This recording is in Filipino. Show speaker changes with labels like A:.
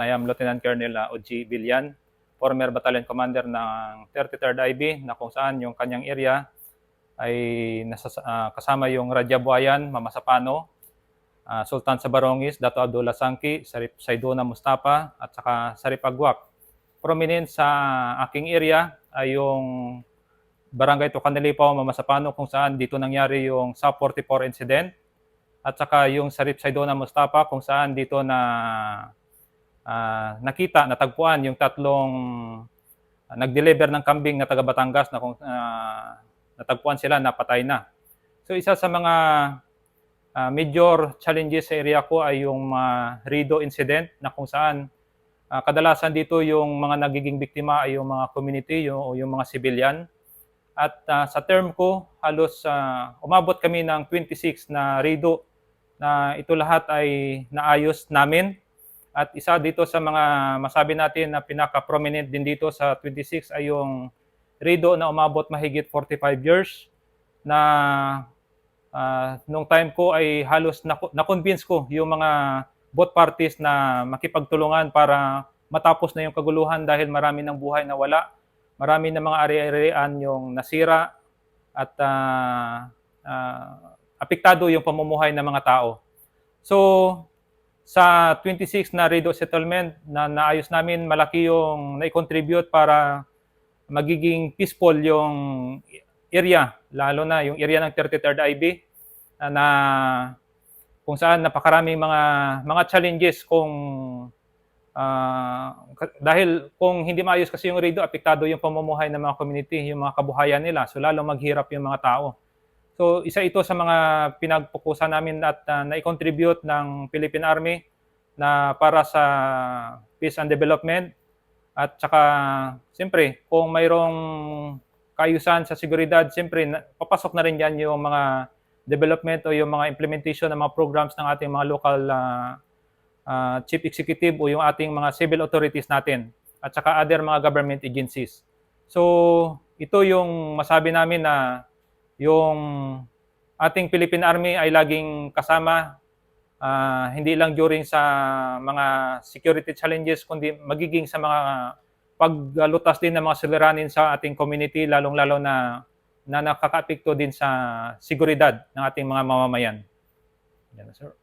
A: I am Lieutenant Colonel uh, O.G. Villan, former battalion commander ng 33rd IB na kung saan yung kanyang area ay nasa, ah, kasama yung Radyabuayan, Mamasapano, ah, Sultan Sabarongis, Dato Abdullah Sangki, Sarip Saidona Mustafa at saka Sarip Agwak. Prominent sa aking area ay yung Barangay Tucanilipaw, Mamasapano kung saan dito nangyari yung SAP 44 incident at saka yung Sarip Saidona Mustafa kung saan dito na ah, nakita, natagpuan yung tatlong ah, nag-deliver ng kambing na taga Batangas na kung ah, natagpuan sila, napatay na. So isa sa mga ah, major challenges sa area ko ay yung mga Rido incident na kung saan ah, kadalasan dito yung mga nagiging biktima ay yung mga community yung, o yung mga civilian. At ah, sa term ko, halos ah, umabot kami ng 26 na Rido na ito lahat ay naayos namin. At isa dito sa mga masabi natin na pinaka-prominent din dito sa 26 ay yung Rido na umabot mahigit 45 years na ah, nung time ko ay halos na- na-convince ko yung mga both parties na makipagtulungan para matapos na yung kaguluhan dahil marami ng buhay na wala. Marami ng mga ari-arian yung nasira at ah, ah, apektado yung pamumuhay ng mga tao. So, sa 26 na Rido settlement na naayos namin, malaki yung na-contribute para magiging peaceful yung area, lalo na yung area ng 33rd IB na, na kung saan napakaraming mga mga challenges kung ka- dahil kung hindi maayos kasi yung Rido, apektado yung pamumuhay ng mga community, yung mga kabuhayan nila. So lalo maghirap yung mga tao. So isa ito sa mga pinagpukusan namin at uh, na-contribute ng Philippine Army na para sa peace and development at saka siyempre kung mayroong kaayusan sa seguridad, siyempre papasok na rin yan yung mga development o yung mga implementation ng mga programs ng ating mga local ah, ah, chief executive o yung ating mga civil authorities natin at saka other mga government agencies. So ito yung masabi namin na yung ating Philippine Army ay laging kasama ah, hindi lang during sa mga security challenges kundi magiging sa mga paglutas din ng mga suliranin sa ating community lalong-lalo na na nakakaapekto din sa seguridad ng ating mga mamamayan. Yan, sir.